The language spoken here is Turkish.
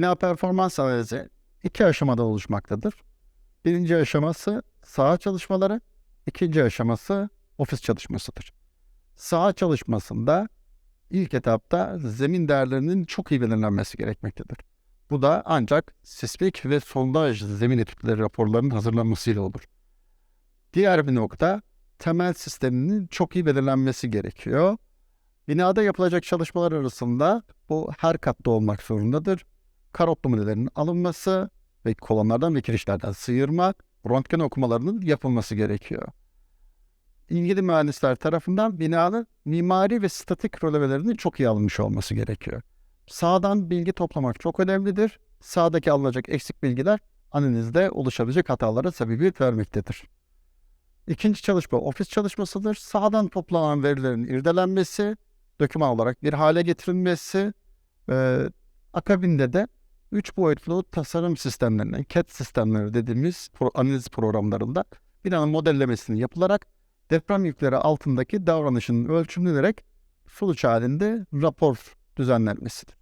Bina performans analizi iki aşamada oluşmaktadır. Birinci aşaması saha çalışmaları, ikinci aşaması ofis çalışmasıdır. Saha çalışmasında ilk etapta zemin değerlerinin çok iyi belirlenmesi gerekmektedir. Bu da ancak sismik ve sondaj zemin etütleri raporlarının hazırlanmasıyla olur. Diğer bir nokta temel sisteminin çok iyi belirlenmesi gerekiyor. Binada yapılacak çalışmalar arasında bu her katta olmak zorundadır. Karot numunelerinin alınması ve kolonlardan ve kirişlerden sıyırma, röntgen okumalarının yapılması gerekiyor. İlgili mühendisler tarafından binanın mimari ve statik rölevelerinin çok iyi alınmış olması gerekiyor. Sağdan bilgi toplamak çok önemlidir. Sağdaki alınacak eksik bilgiler analizde oluşabilecek hatalara sebebiyet vermektedir. İkinci çalışma ofis çalışmasıdır. Sağdan toplanan verilerin irdelenmesi, doküman olarak bir hale getirilmesi ve akabinde de üç boyutlu tasarım sistemlerinden, CAD sistemleri dediğimiz analiz programlarında binanın modellemesini yapılarak deprem yükleri altındaki davranışının ölçümlenerek sonuç halinde rapor düzenlenmesidir.